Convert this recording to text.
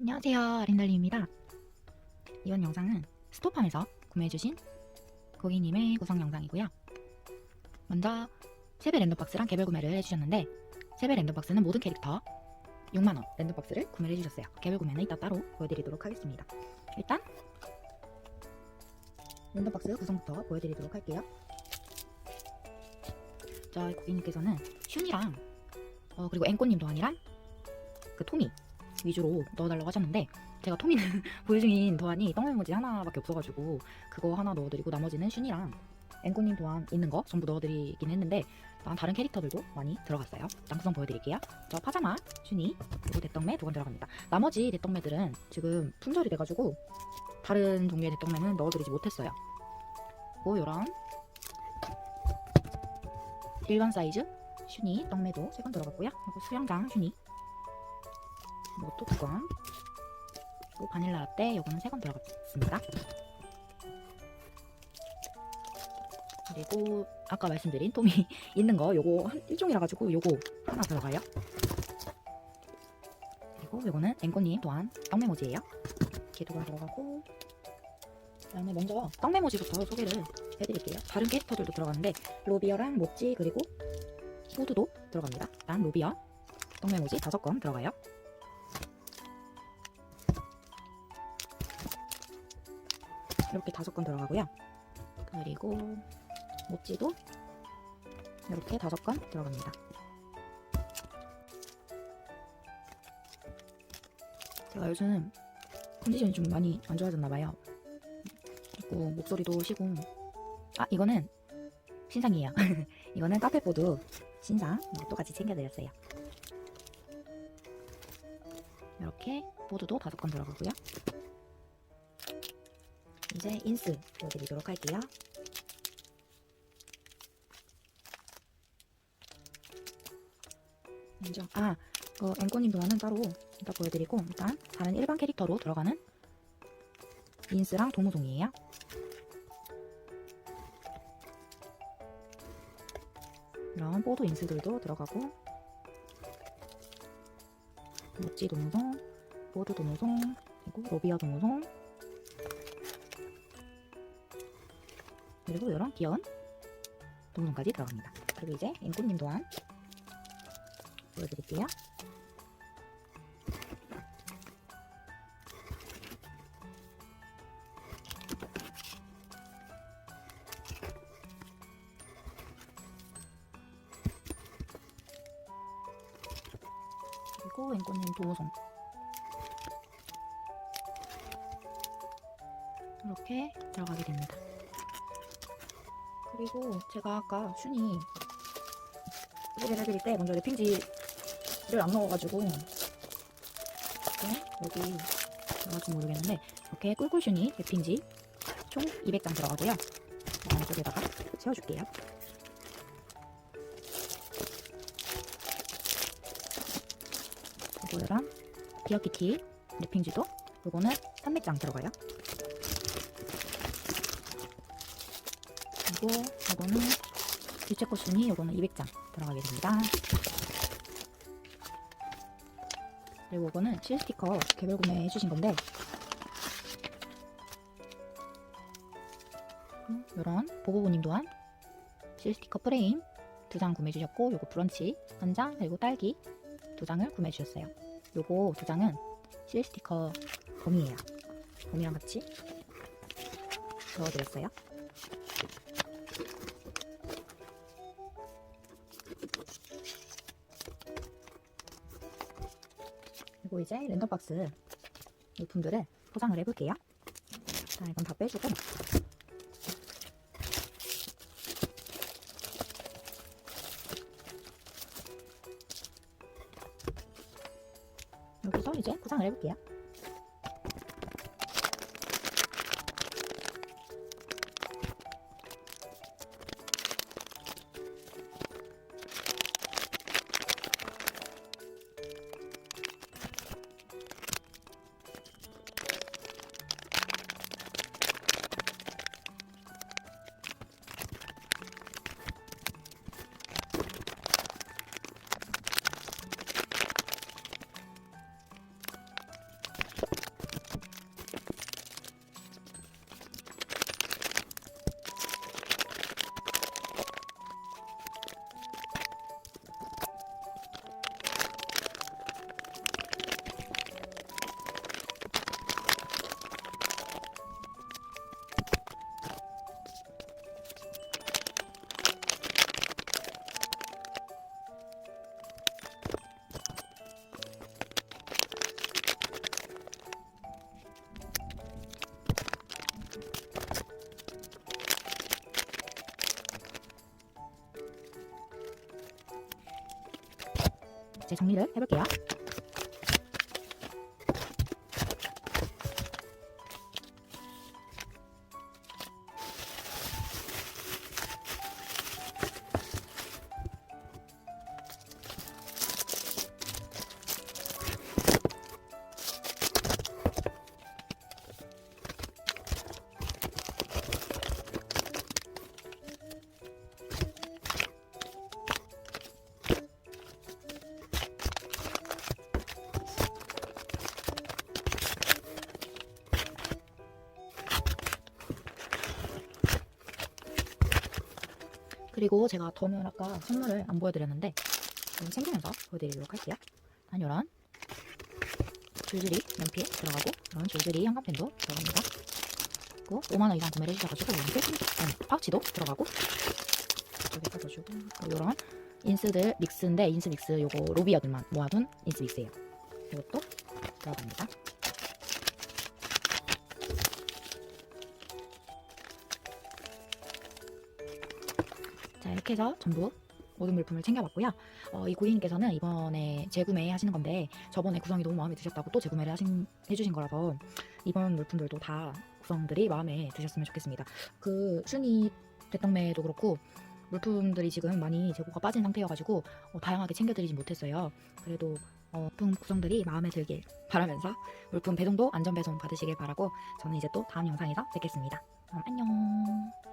안녕하세요 아린달리입니다. 이번 영상은 스토팜에서 구매해주신 고객님의 구성 영상이고요. 먼저 세배 랜덤박스랑 개별 구매를 해주셨는데 세배 랜덤박스는 모든 캐릭터 6만원 랜덤박스를 구매를 해주셨어요. 개별 구매는 이따 따로 보여드리도록 하겠습니다. 일단 랜덤박스 구성부터 보여드리도록 할게요. 저희 고객님께서는 슌이랑 어, 그리고 앵꼬님 도안이랑 그 토미 위주로 넣어달라고 하셨는데 제가 토미는 보유 중인 도안이 떡 메모지 하나밖에 없어가지고 그거 하나 넣어드리고 나머지는 슌이랑 앵꼬님 도안 있는 거 전부 넣어드리긴 했는데 난 다른 캐릭터들도 많이 들어갔어요. 짱구성 보여드릴게요. 저 파자마, 슌이, 그리고 대떡매 두 건 들어갑니다. 나머지 대떡매들은 지금 품절이 돼가지고 다른 종류의 대떡매는 넣어드리지 못했어요. 그리고 요런. 일반 사이즈 슌이 떡매도 세 건 들어갔고요. 그리고 수영장 슌이 이것도 두 건. 그리고 바닐라 라떼 요거는 세건 들어갔습니다. 그리고 아까 말씀드린 톰이 있는 거 요거 한 일종이라 가지고 요거 하나 들어가요. 그리고 요거는 앵꼬님 또한 떡메모지예요. 건 들어가고 그다음에 먼저 떡메모지부터 소개를 해드릴게요. 다른 캐릭터들도 들어가는데 로비어랑 모찌 그리고 호두도 들어갑니다. 일단 로비어 떡메모지 다섯 건 들어가요. 이렇게 다섯 건 들어가고요. 그리고 모찌도 이렇게 다섯 건 들어갑니다. 제가 요즘 컨디션이 좀 많이 안 좋아졌나 봐요. 그리고 목소리도 쉬고 아 이거는 신상이에요. 이거는 카페보드 신상 이것도 같이 챙겨드렸어요. 이렇게 보드도 다섯 건 들어가고요. 이제 인스 보여드리도록 할게요. 먼저 아, 그 앵꼬님 도안은 따로 이따 보여드리고 일단 다른 일반 캐릭터로 들어가는 인스랑 도무송이에요. 이런 보드 인스들도 들어가고 모찌 도무송, 보드 도무송, 그리고 로비어 도무송 그리고 이런 귀여운 동물까지 들어갑니다. 그리고 이제 앵꼬님 또한 보여드릴게요. 그리고 앵꼬님 도우송 이렇게 들어가게 됩니다. 그리고 제가 아까 슌이 소개를 해드릴 때 먼저 랩핑지를 안 넣어가지고 이렇게 여기 들어갈지 모르겠는데 이렇게 꿀꿀 슌이 랩핑지 총 200장 들어가고요. 안쪽에다가 채워줄게요. 이런 비어키티 랩핑지도 이거는 300장 들어가요 그리고 이거는 유채꽃 순이 이거는 200장 들어가게 됩니다. 그리고 이거는 실 스티커 개별 구매해 주신 건데 이런 보고보님 또한 실 스티커 프레임 두 장 구매해 주셨고 요거 브런치 한 장 그리고 딸기 두 장을 구매해 주셨어요. 요거 두 장은 실 스티커 범이에요. 범이랑 같이 넣어드렸어요. 그리고 이제 랜덤박스 물품들을 포장을 해볼게요. 자, 이건 다 빼주고 여기서 이제 포장을 해볼게요. 정리를 해볼게요. 그리고 제가 저는 아까 선물을 안 보여드렸는데 좀 챙기면서 보여드리도록 할게요. 한 이런 줄줄이 연필 들어가고 이런 줄줄이 형광펜도 들어갑니다. 그리고 5만 원 이상 구매를 해주셔가지고 연필 아니, 파우치도 들어가고 이쪽에 써주고 이런 인스들 믹스인데 인스 믹스 요거 로비어들만 모아둔 인스 믹스예요. 이것도 들어갑니다. 자 이렇게 해서 전부 모든 물품을 챙겨봤고요. 어, 이 고객님께서는 이번에 재구매 하시는 건데 저번에 구성이 너무 마음에 드셨다고 또 재구매를 하신, 해주신 거라서 이번 물품들도 다 구성들이 마음에 드셨으면 좋겠습니다. 그 순위 대떡매도 그렇고 물품들이 지금 많이 재고가 빠진 상태여가지고 어, 다양하게 챙겨드리진 못했어요. 그래도 어, 물품 구성들이 마음에 들길 바라면서 물품 배송도 안전 배송 받으시길 바라고 저는 이제 또 다음 영상에서 뵙겠습니다. 그럼 안녕.